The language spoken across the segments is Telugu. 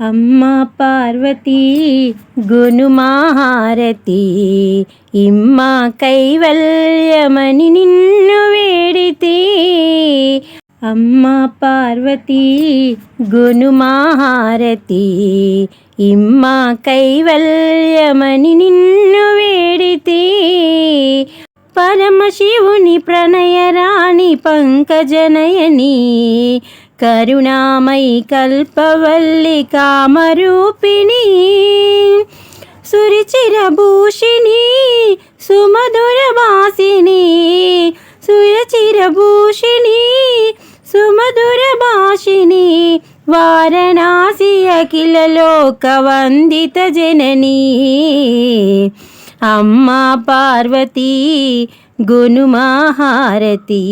అమ్మ పార్వతీ గునుమాహారతి ఇమ్మ కైవల్యమని నిన్ను వేడితే. అమ్మ పార్వతీ గునుమాహారతి ఇమ్మ కైవల్యమని నిన్ను వేడితే. పరమశివుని ప్రణయరాణి పంకజనయని కరుణామయి కల్పవల్లి కామరూపిణి సురచిరభూషిణి సుమధురభాసిని సురచిరభూషిణి సుమధురభాషిని వారణాసి అఖిల లోక వందిత జననీ అమ్మా పార్వతీ గునుమాహారతి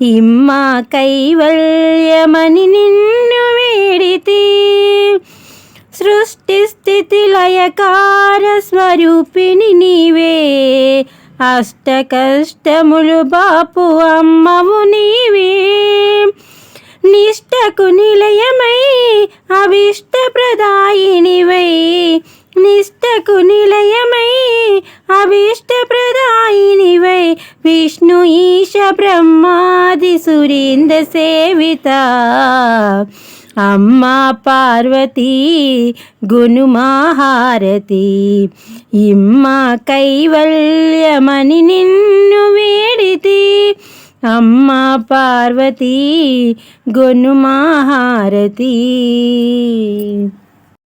ఇమ్మా కైవల్యమని నిన్ను వేడితి. సృష్టి స్థితి లయకార స్వరూపిణి నీవే. అష్ట కష్టములు బాపు అమ్మవు నీవే. నిష్టకు నిలయమై అభిష్ట ప్రదాయినివై. నిష్టకు నిలయమై అభీష్ట ప్రదాయినివై విష్ణు ఈశ బ్రహ్మాది సురేంద్ర సేవిత. అమ్మా పార్వతీ గునుమాహారతి ఇమ్మ కైవల్యమని నిన్ను వేడితి. అమ్మ పార్వతీ గునుమాహారతి